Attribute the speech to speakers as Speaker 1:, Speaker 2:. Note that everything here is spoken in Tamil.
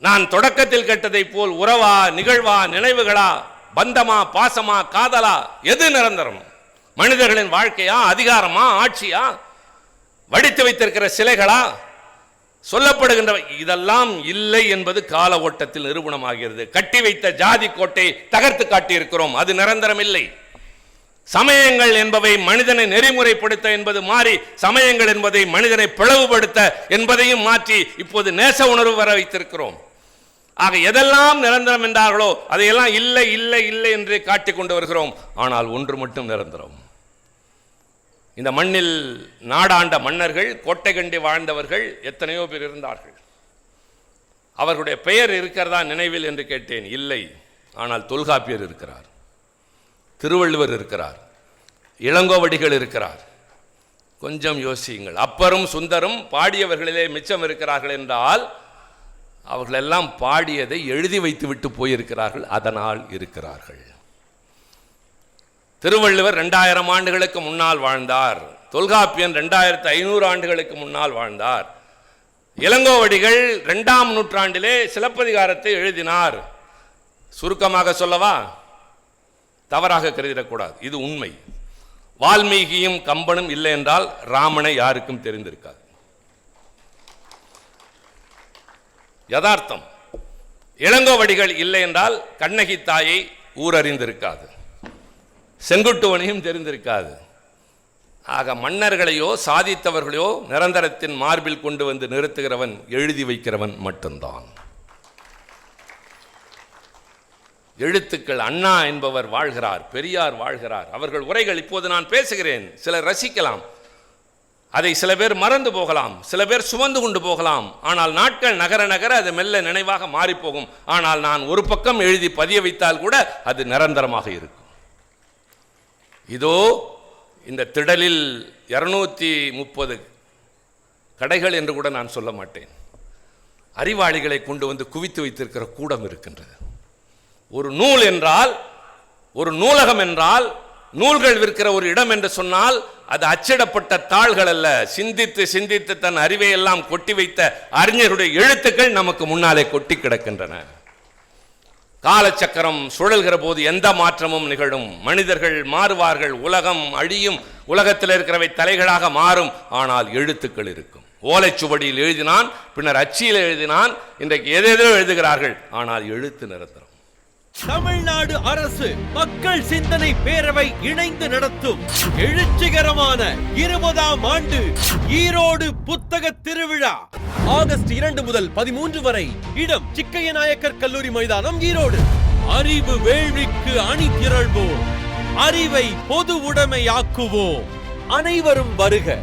Speaker 1: நான் தொடக்கத்தில் கேட்டதைப் போல் உறவா நிகழ்வா நினைவுகளா பந்தமா பாசமா காதலா எது நிரந்தரம்? மனிதர்களின் வாழ்க்கையா அதிகாரமா ஆட்சியா? வடித்து வைத்திருக்கிற சிலைகளா? சொல்லப்படுகின்ற இதெல்லாம் இல்லை என்பது கால ஓட்டத்தில் நிரூபணமாகிறது. கட்டி வைத்த ஜாதி கோட்டை தகர்த்து காட்டியிருக்கிறோம். அது நிரந்தரம் இல்லை சமயங்கள் என்பவை மனிதனை நெறிமுறைப்படுத்த என்பது மாறி சமயங்கள் என்பதை மனிதனை பிளவுபடுத்த என்பதையும் மாற்றி இப்போது நேச உணர்வு வர வைத்திருக்கிறோம். ஆக எதெல்லாம் நிரந்தரம் என்றார்களோ அதையெல்லாம் இல்லை இல்லை இல்லை என்று காட்டிக் கொண்டு வருகிறோம். ஆனால் ஒன்று மட்டும் நிரந்தரம். இந்த மண்ணில் நாடாண்ட மன்னர்கள் கோட்டை கண்டி வாழ்ந்தவர்கள் எத்தனையோ பேர் இருந்தார்கள். அவர்களுடைய பெயர் இருக்கிறதா நினைவில் என்று கேட்டேன். இல்லை. ஆனால் தொல்காப்பியர் இருக்கிறார். திருவள்ளுவர் இருக்கிறார். இளங்கோவடிகள் இருக்கிறார். கொஞ்சம் யோசியுங்கள். அப்பரும் சுந்தரும் பாடியவர்களிலே மிச்சம் இருக்கிறார்கள் என்றால் அவர்களெல்லாம் பாடியதை எழுதி வைத்து விட்டு போயிருக்கிறார்கள் அதனால் இருக்கிறார்கள். திருவள்ளுவர் ரெண்டாயிரம் ஆண்டுகளுக்கு முன்னால் வாழ்ந்தார். தொல்காப்பியன் ரெண்டாயிரத்து ஐநூறு ஆண்டுகளுக்கு முன்னால் வாழ்ந்தார். இளங்கோவடிகள் ரெண்டாம் நூற்றாண்டிலே சிலப்பதிகாரத்தை எழுதினார். சுருக்கமாக சொல்லவா? தவறாக கருதிடக்கூடாது. இது உண்மை. வால்மீகியும் கம்பனும் இல்லை என்றால் ராமனை யாருக்கும் தெரிந்திருக்காது. யதார்த்தம். இளங்கோவடிகள் இல்லை என்றால் கண்ணகி தாயை ஊரறிந்திருக்காது. செங்குட்டுவனையும் தெரிந்திருக்காது. ஆக மன்னர்களையோ சாதித்தவர்களையோ நிரந்தரத்தின் மார்பில் கொண்டு வந்து நிறுத்துகிறவன் எழுதி வைக்கிறவன் மட்டும்தான். எழுத்துக்கள் அண்ணா என்பவர் வாழ்கிறார் பெரியார் வாழ்கிறார். அவர்கள் உரைகள் இப்போது நான் பேசுகிறேன் சிலர் ரசிக்கலாம். அதை சில பேர் மறந்து போகலாம் சில பேர் சுமந்து கொண்டு போகலாம். ஆனால் நாட்கள் நகர நகர அது மெல்ல நினைவாக மாறிப்போகும். ஆனால் நான் ஒரு பக்கம் எழுதி பதிய வைத்தால் கூட அது நிரந்தரமாக இருக்கும். இதோ இந்த திடலில் இரநூத்தி முப்பது கடைகள் என்று கூட நான் சொல்ல மாட்டேன். அறிவாளிகளை கொண்டு வந்து குவித்து வைத்திருக்கிற கூடம் இருக்கின்றது. ஒரு நூல் என்றால் ஒரு நூலகம் என்றால் நூல்கள் விற்கிற ஒரு இடம் என்று சொன்னால் அது அச்சிடப்பட்ட தாள்கள் அல்ல. சிந்தித்து சிந்தித்து தன் அறிவை எல்லாம் கொட்டி வைத்த அறிஞருடைய எழுத்துக்கள் நமக்கு முன்னாலே கொட்டி கிடக்கின்றன. காலச்சக்கரம் சுழல்கிற போது எந்த மாற்றமும் நிகழும். மனிதர்கள் மாறுவார்கள். உலகம் அழியும். உலகத்தில் இருக்கிறவை தலைகளாக மாறும். ஆனால் எழுத்துக்கள் இருக்கும். ஓலைச்சுவடியில் எழுதினான் பின்னர் அச்சியில் எழுதினான். இன்றைக்கு எதேதோ எழுதுகிறார்கள். ஆனால் எழுத்து நிரந்தரம்.
Speaker 2: தமிழ்நாடு அரசு மக்கள் சிந்தனை பேரவை இணைந்து நடத்தும் எழுச்சிகரமான இருபதாம் ஆண்டு ஈரோடு புத்தக திருவிழா. ஆகஸ்ட் இரண்டு முதல் பதிமூன்று வரை இடம் சிக்கைய நாயக்கர் கல்லூரி மைதானம் ஈரோடு. அறிவு வேள்விக்கு அணி திரள்வோம். அறிவை பொது உடைமையாக்குவோம். அனைவரும் வருக.